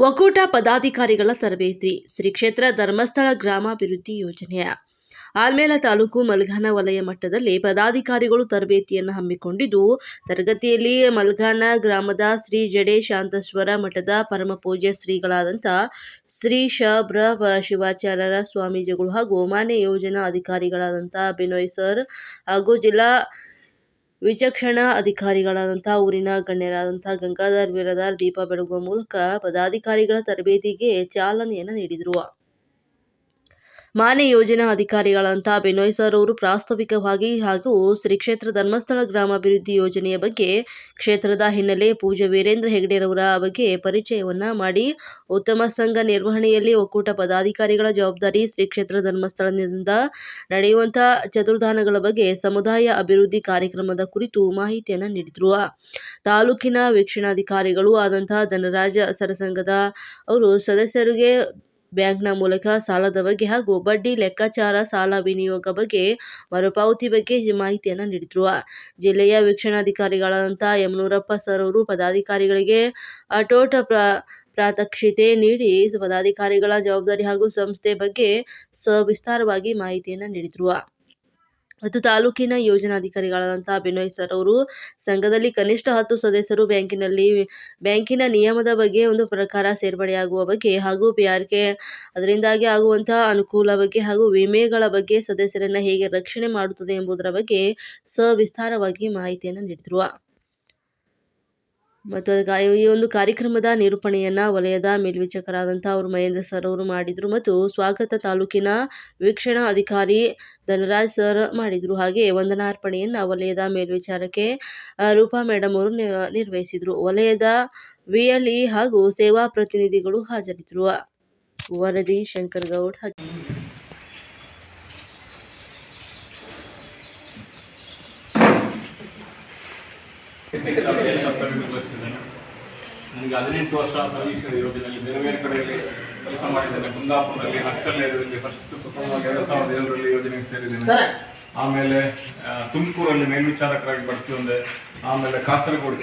ಒಕ್ಕೂಟ ಪದಾಧಿಕಾರಿಗಳ ತರಬೇತಿ, ಶ್ರೀ ಕ್ಷೇತ್ರ ಧರ್ಮಸ್ಥಳ ಗ್ರಾಮಾಭಿವೃದ್ಧಿ ಯೋಜನೆಯ ಆಲ್ಮೇಲ ತಾಲೂಕು ಮಲ್ಘಾನ ವಲಯ ಮಟ್ಟದಲ್ಲಿ ಪದಾಧಿಕಾರಿಗಳು ತರಬೇತಿಯನ್ನು ಹಮ್ಮಿಕೊಂಡಿದ್ದು, ತರಗತಿಯಲ್ಲಿ ಮಲ್ಘಾನ ಗ್ರಾಮದ ಶ್ರೀ ಜಡೆ ಶಾಂತೇಶ್ವರ ಮಠದ ಪರಮಪೂಜ್ಯ ಶ್ರೀಗಳಾದಂಥ ಶ್ರೀ ಶ ಬ್ರ ಶಿವಾಚಾರ್ಯರ ಸ್ವಾಮೀಜಿಗಳು ಹಾಗೂ ಮಾನ್ಯ ಯೋಜನಾ ಅಧಿಕಾರಿಗಳಾದಂಥ ಬಿನೋಯ್ ಸರ್ ಹಾಗೂ ಜಿಲ್ಲಾ ವಿಚಕ್ಷಣ ಅಧಿಕಾರಿಗಳಾದಂಥ ಊರಿನ ಗಣ್ಯರಾದಂಥ ಗಂಗಾಧರ್ ಬಿರಾದಾರ್ ದೀಪ ಬೆಳಗುವ ಮೂಲಕ ಪದಾಧಿಕಾರಿಗಳ ತರಬೇತಿಗೆ ಚಾಲನೆಯನ್ನು ನೀಡಿದರು. ಮಾನ್ಯ ಯೋಜನಾ ಅಧಿಕಾರಿಗಳಂತ ಬಿನೋಯ್ ಸರ್ ಅವರು ಪ್ರಾಸ್ತಾವಿಕವಾಗಿ ಹಾಗೂ ಶ್ರೀ ಕ್ಷೇತ್ರ ಧರ್ಮಸ್ಥಳ ಗ್ರಾಮಾಭಿವೃದ್ಧಿ ಯೋಜನೆಯ ಬಗ್ಗೆ ಕ್ಷೇತ್ರದ ಹಿನ್ನೆಲೆ ಪೂಜೆ ವೀರೇಂದ್ರ ಹೆಗ್ಡೆರವರ ಬಗ್ಗೆ ಪರಿಚಯವನ್ನ ಮಾಡಿ, ಉತ್ತಮ ಸಂಘ ನಿರ್ವಹಣೆಯಲ್ಲಿ ಒಕ್ಕೂಟ ಪದಾಧಿಕಾರಿಗಳ ಜವಾಬ್ದಾರಿ ಶ್ರೀ ಕ್ಷೇತ್ರ ಧರ್ಮಸ್ಥಳದಿಂದ ನಡೆಯುವಂಥ ಚತುರ್ಧಾನಗಳ ಬಗ್ಗೆ ಸಮುದಾಯ ಅಭಿವೃದ್ಧಿ ಕಾರ್ಯಕ್ರಮದ ಕುರಿತು ಮಾಹಿತಿಯನ್ನು ನೀಡಿದರು. ತಾಲೂಕಿನ ವೀಕ್ಷಣಾಧಿಕಾರಿಗಳು ಆದಂತಹ ಧನರಾಜ ಸರಸಂಘದ ಅವರು ಸದಸ್ಯರಿಗೆ ಬ್ಯಾಂಕ್ನ ಮೂಲಕ ಸಾಲದ ಬಗ್ಗೆ ಹಾಗೂ ಬಡ್ಡಿ ಲೆಕ್ಕಾಚಾರ, ಸಾಲ ವಿನಿಯೋಗ ಬಗ್ಗೆ ಮರುಪಾವತಿ ಬಗ್ಗೆ ಮಾಹಿತಿಯನ್ನು ನೀಡಿದರು. ಜಿಲ್ಲೆಯ ವೀಕ್ಷಣಾಧಿಕಾರಿಗಳಾದಂಥ ಯಮನೂರಪ್ಪ ಸರ್ ಅವರು ಪದಾಧಿಕಾರಿಗಳಿಗೆ ಅಟೋಟ ಪ್ರ, ಪ್ರಾತ್ಯಕ್ಷಿತೆ ನೀಡಿ ಪದಾಧಿಕಾರಿಗಳ ಜವಾಬ್ದಾರಿ ಹಾಗೂ ಸಂಸ್ಥೆ ಬಗ್ಗೆ ಸವಿಸ್ತಾರವಾಗಿ ಮಾಹಿತಿಯನ್ನು ನೀಡಿದರು. ಮತ್ತು ತಾಲೂಕಿನ ಯೋಜನಾಧಿಕಾರಿಗಳಾದಂಥ ಬಿನೋಯ್ ಸರ್ ಅವರು ಸಂಘದಲ್ಲಿ ಕನಿಷ್ಠ ಹತ್ತು ಸದಸ್ಯರು ಬ್ಯಾಂಕಿನಲ್ಲಿ ಬ್ಯಾಂಕಿನ ನಿಯಮದ ಬಗ್ಗೆ ಒಂದು ಪ್ರಕಾರ ಸೇರ್ಪಡೆಯಾಗುವ ಬಗ್ಗೆ ಹಾಗೂ ಕೆ ಅದರಿಂದಾಗಿ ಆಗುವಂತಹ ಅನುಕೂಲ ಬಗ್ಗೆ ಹಾಗೂ ವಿಮೆಗಳ ಬಗ್ಗೆ ಸದಸ್ಯರನ್ನ ಹೇಗೆ ರಕ್ಷಣೆ ಮಾಡುತ್ತದೆ ಎಂಬುದರ ಬಗ್ಗೆ ಸವಿಸ್ತಾರವಾಗಿ ಮಾಹಿತಿಯನ್ನು ನೀಡಿದರು. ಮತ್ತು ಈ ಒಂದು ಕಾರ್ಯಕ್ರಮದ ನಿರೂಪಣೆಯನ್ನು ವಲಯದ ಮೇಲ್ವಿಚಾರಕರಾದಂಥ ಅವರು ಮಹೇಂದ್ರ ಸರ್ ಅವರು ಮಾಡಿದರು ಮತ್ತು ಸ್ವಾಗತ ತಾಲೂಕಿನ ವೀಕ್ಷಣಾ ಅಧಿಕಾರಿ ಧನರಾಜ್ ಸರ್ ಮಾಡಿದರು. ಹಾಗೆ ವಂದನಾರ್ಪಣೆಯನ್ನು ವಲಯದ ಮೇಲ್ವಿಚಾರಕ್ಕೆ ರೂಪಾ ಮೇಡಮ್ ಅವರು ನಿರ್ವಹಿಸಿದರು. ವಲಯದ ವಿಎಲ್ಇ ಹಾಗೂ ಸೇವಾ ಪ್ರತಿನಿಧಿಗಳು ಹಾಜರಿದ್ದರು. ವರದಿ ಶಂಕರ್ ಗೌಡ್ ಹಾಗೆ ನನಗೆ ಹದಿನೆಂಟು ವರ್ಷ ಸರ್ವಿಸ್ ಯೋಜನೆಯಲ್ಲಿ ಬೇರೆ ಬೇರೆ ಕಡೆಯಲ್ಲಿ ಕೆಲಸ ಮಾಡಿದ್ದೇನೆ. ಕುಂದಾಪುರದಲ್ಲಿ ನಕ್ಸಲ್ ಏರಿಯಾದಲ್ಲಿ ಫಸ್ಟ್ ಸುತ್ತಮುತ್ತ ಎರಡು ಸಾವಿರದ ಏಳರಲ್ಲಿ ಯೋಜನೆಗೆ ಸೇರಿದ್ದೇನೆ. ಆಮೇಲೆ ತುಮಕೂರಲ್ಲಿ ಮೇಲ್ವಿಚಾರಕರಾಗಿ ಬಡ್ತಿ ಹೊಂದೆ ಆಮೇಲೆ ಕಾಸರಗೋಡು